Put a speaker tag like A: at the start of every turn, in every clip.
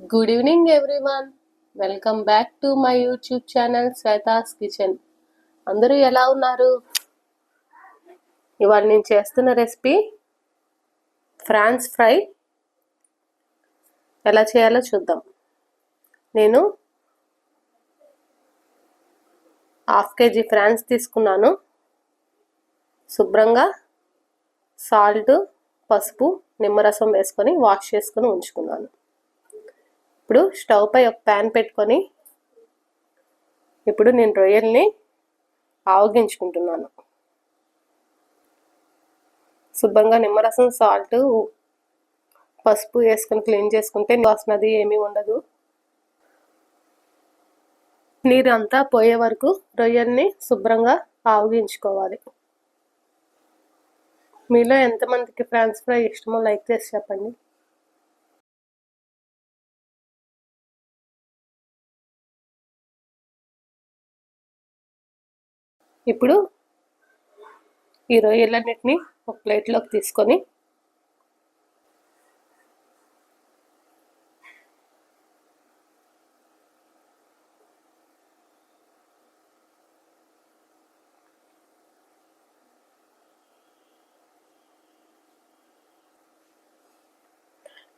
A: Good evening everyone welcome back to my YouTube channel Shweta's kitchen అందరూ ఎలా ఉన్నారు? ఇవాళ నేను చేస్తున్న రెసిపీ ఫ్రాన్స్ ఫ్రై ఎలా చేయాలో చూద్దాం. నేను హాఫ్ కేజీ ఫ్రాన్స్ తీసుకున్నాను. శుభ్రంగా సాల్ట్ పసుపు నిమ్మరసం వేసుకొని వాష్ చేసుకొని ఉంచుకున్నాను. ఇప్పుడు స్టవ్ పై ఒక ప్యాన్ పెట్టుకొని ఇప్పుడు నేను రొయ్యల్ని ఆవగించుకుంటున్నాను. శుభ్రంగా నిమ్మరసం సాల్ట్ పసుపు వేసుకొని క్లీన్ చేసుకుంటే వాసనది ఏమీ ఉండదు. నీరు అంతా పోయే వరకు రొయ్యల్ని శుభ్రంగా ఆవగించుకోవాలి. మీలో ఎంతమందికి ఫ్రాన్స్ ఫ్రై ఇష్టమో లైక్ చేసి చెప్పండి. ఇప్పుడు ఈ రొయ్యలన్నిటిని ఒక ప్లేట్లోకి తీసుకొని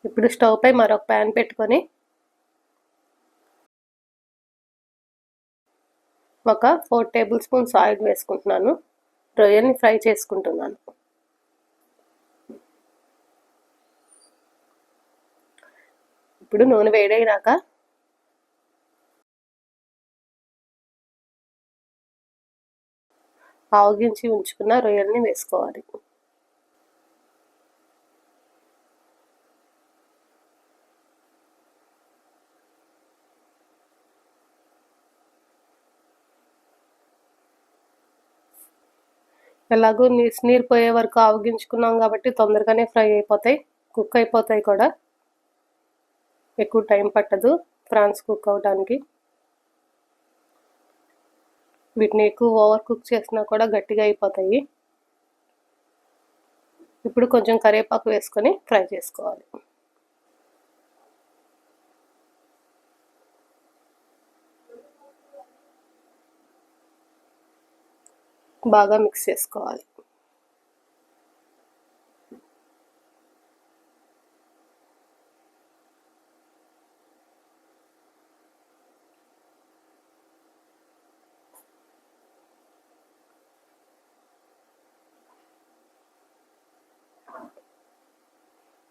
A: ఇప్పుడు స్టవ్ పై మరొక ప్యాన్ పెట్టుకొని ఒక ఫోర్ టేబుల్ స్పూన్స్ ఆయిల్ వేసుకుంటున్నాను. రొయ్యల్ని ఫ్రై చేసుకుంటున్నాను. ఇప్పుడు నూనె వేడైనాక ఆవగించి ఉంచుకున్న రొయ్యల్ని వేసుకోవాలి. ఎలాగో నీరు పోయే వరకు ఆవగించుకున్నాం కాబట్టి తొందరగానే ఫ్రై అయిపోతాయి. కుక్ అయిపోతాయి కూడా. ఎక్కువ టైం పట్టదు ఫ్రాన్స్ కుక్ అవడానికి. వీటిని ఎక్కువ ఓవర్ కుక్ చేసినా కూడా గట్టిగా అయిపోతాయి. ఇప్పుడు కొంచెం కరివేపాకు వేసుకొని ఫ్రై చేసుకోవాలి. బాగా మిక్స్ చేసుకోవాలి.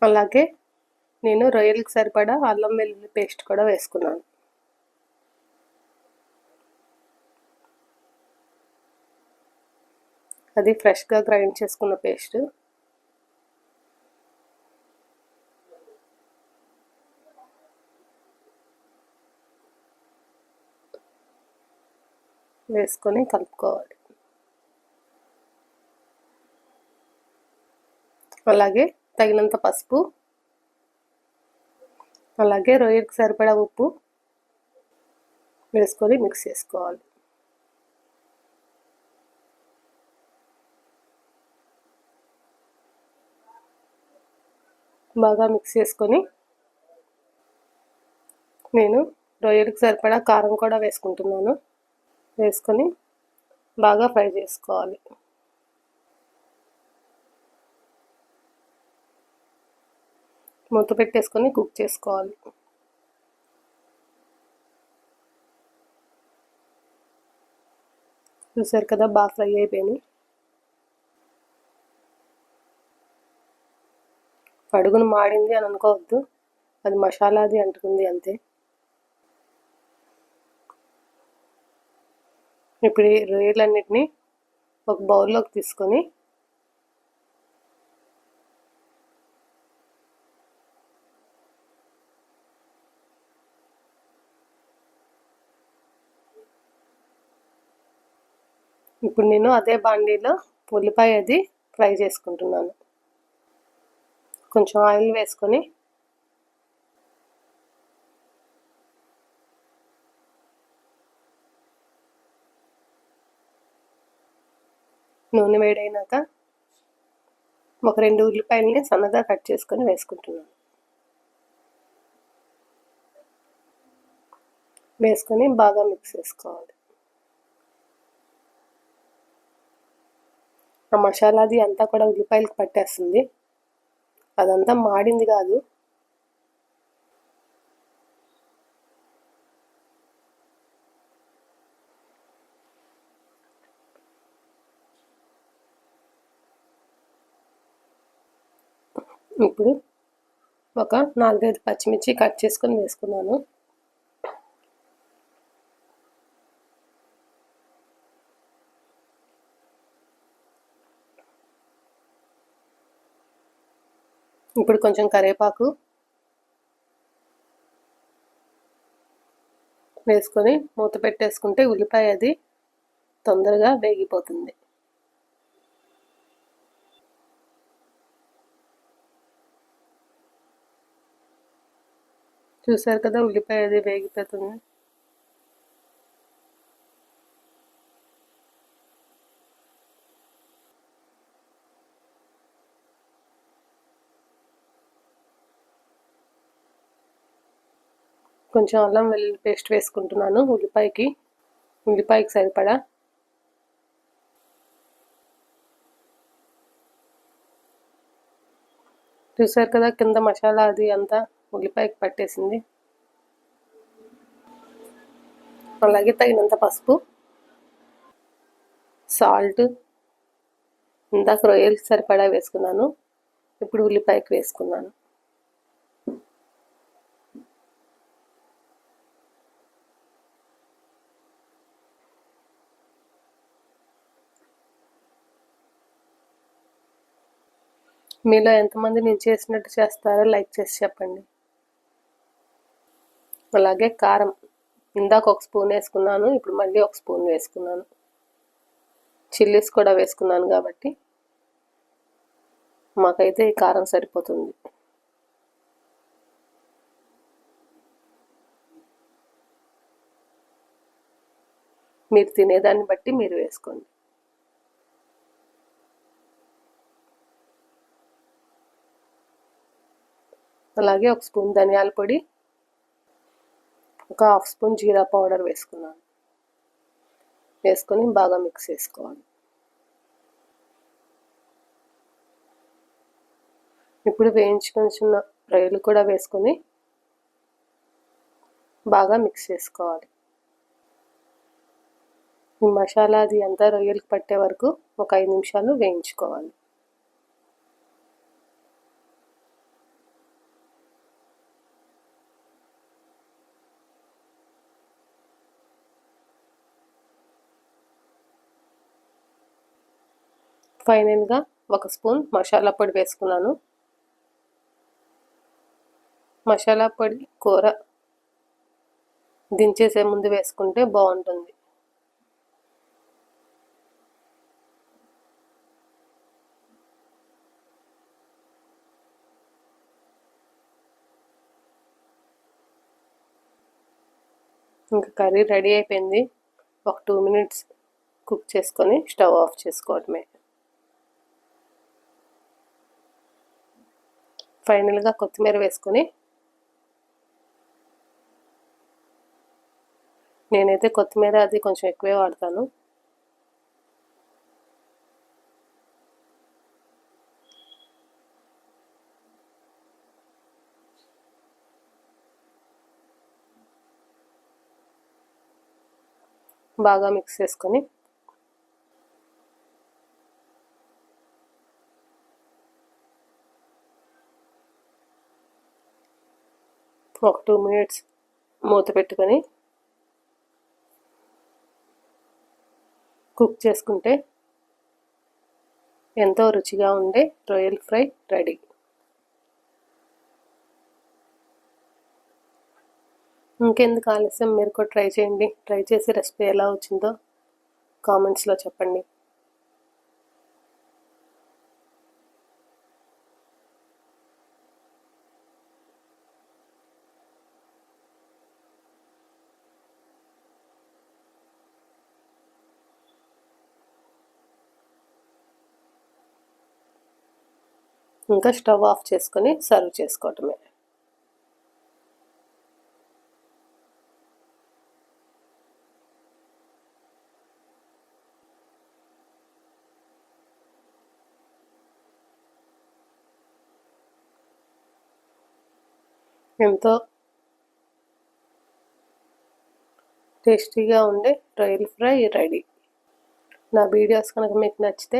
A: అలాగే నేను రొయ్యలకు సరిపడా అల్లం వెల్లుల్లి పేస్ట్ కూడా వేసుకున్నాను. అది ఫ్రెష్గా గ్రైండ్ చేసుకున్న పేస్ట్. వేసుకొని కలుపుకోవాలి. అలాగే తగినంత పసుపు అలాగే రొయ్యకి సరిపడా ఉప్పు వేసుకొని మిక్స్ చేసుకోవాలి. బాగా మిక్స్ చేసుకొని నేను రొయ్యలకు సరిపడా కారం కూడా వేసుకుంటున్నాను. వేసుకొని బాగా ఫ్రై చేసుకోవాలి. మూత పెట్టేసుకొని కుక్ చేసుకోవాలి. చూసారు కదా బాగా ఫ్రై అయిపోయినాయి అడుగును మాడింది అని అనుకోవద్దు. అది మసాలాది అంటుకుంది అంతే. ఇప్పుడు ఈ రొయ్యలన్నిటిని ఒక బౌల్లోకి తీసుకొని ఇప్పుడు నేను అదే బాండీలో ఉల్లిపాయ అది ఫ్రై చేసుకుంటున్నాను. కొంచెం ఆయిల్ వేసుకొని నూనె వేడైనాక ఒక రెండు ఉల్లిపాయలని సన్నగా కట్ చేసుకొని వేసుకుంటున్నాను. వేసుకొని బాగా మిక్స్ చేసుకోవాలి. ఆ మసాలాది అంతా కూడా ఉల్లిపాయలకు పట్టేస్తుంది. అదంతా మాడింది కాదు. ఇప్పుడు ఒక నాలుగైదు పచ్చిమిర్చి కట్ చేసుకొని వేసుకున్నాను. ఇప్పుడు కొంచెం కరివేపాకు వేసుకొని మూత పెట్టేసుకుంటే ఉల్లిపాయ అది తొందరగా వేగిపోతుంది. చూసారు కదా ఉల్లిపాయ అది వేగిపోతుంది. కొంచెం అల్లం వెల్లుల్లి పేస్ట్ వేసుకుంటున్నాను ఉల్లిపాయకి. ఉల్లిపాయకి సరిపడా. చూసారు కదా కింద మసాలా అది అంతా ఉల్లిపాయకి పట్టేసింది. అలాగే తగినంత పసుపు సాల్ట్ ఇందాక రొయ్యలు సరిపడా వేసుకున్నాను. ఇప్పుడు ఉల్లిపాయకి వేసుకున్నాను. మీలో ఎంతమంది నేను చేసినట్టు చేస్తారో లైక్ చేసి చెప్పండి. అలాగే కారం. ఇందాక ఒక స్పూన్ వేసుకున్నాను ఇప్పుడు మళ్ళీ ఒక స్పూన్ వేసుకున్నాను. చిల్లీస్ కూడా వేసుకున్నాను కాబట్టి మాకైతే ఈ కారం సరిపోతుంది. మీరు తినేదాన్ని బట్టి మీరు వేసుకోండి. అలాగే ఒక స్పూన్ ధనియాల పొడి ఒక హాఫ్ స్పూన్ జీరా పౌడర్ వేసుకున్నాను. వేసుకొని బాగా మిక్స్ చేసుకోవాలి. ఇప్పుడు వేయించుకొని చిన్న రొయ్యలు కూడా వేసుకొని బాగా మిక్స్ చేసుకోవాలి. ఈ మసాలా అది అంతా రొయ్యలకు పట్టే వరకు ఒక ఐదు నిమిషాలు వేయించుకోవాలి. ఫైనల్గా ఒక స్పూన్ మసాలా పొడి వేసుకున్నాను. మసాలా పొడి కూర దించేసే ముందు వేసుకుంటే బాగుంటుంది. ఇంకా కర్రీ రెడీ అయిపోయింది. ఒక టూ మినిట్స్ కుక్ చేసుకొని స్టవ్ ఆఫ్ చేసుకోవడమే. ఫైనల్గా కొత్తిమీర వేసుకొని నేనైతే కొత్తిమీర అది కొంచెం ఎక్కువే వాడతాను. బాగా మిక్స్ చేసుకొని ఒక టూ మినిట్స్ మూత పెట్టుకొని కుక్ చేసుకుంటే ఎంతో రుచిగా ఉండే రొయ్యల్ ఫ్రై రెడీ. ఇంకెందుకు ఆలస్యం? మీరు కూడా ట్రై చేయండి. ట్రై చేసి రెసిపీ ఎలా వచ్చిందో కామెంట్స్లో చెప్పండి. ఇంకా స్టవ్ ఆఫ్ చేసుకొని సర్వ్ చేసుకోవటమే. ఎంతో టేస్టీగా ఉండే రొయ్యల ఫ్రై రెడీ. నా వీడియోస్ కనుక మీకు నచ్చితే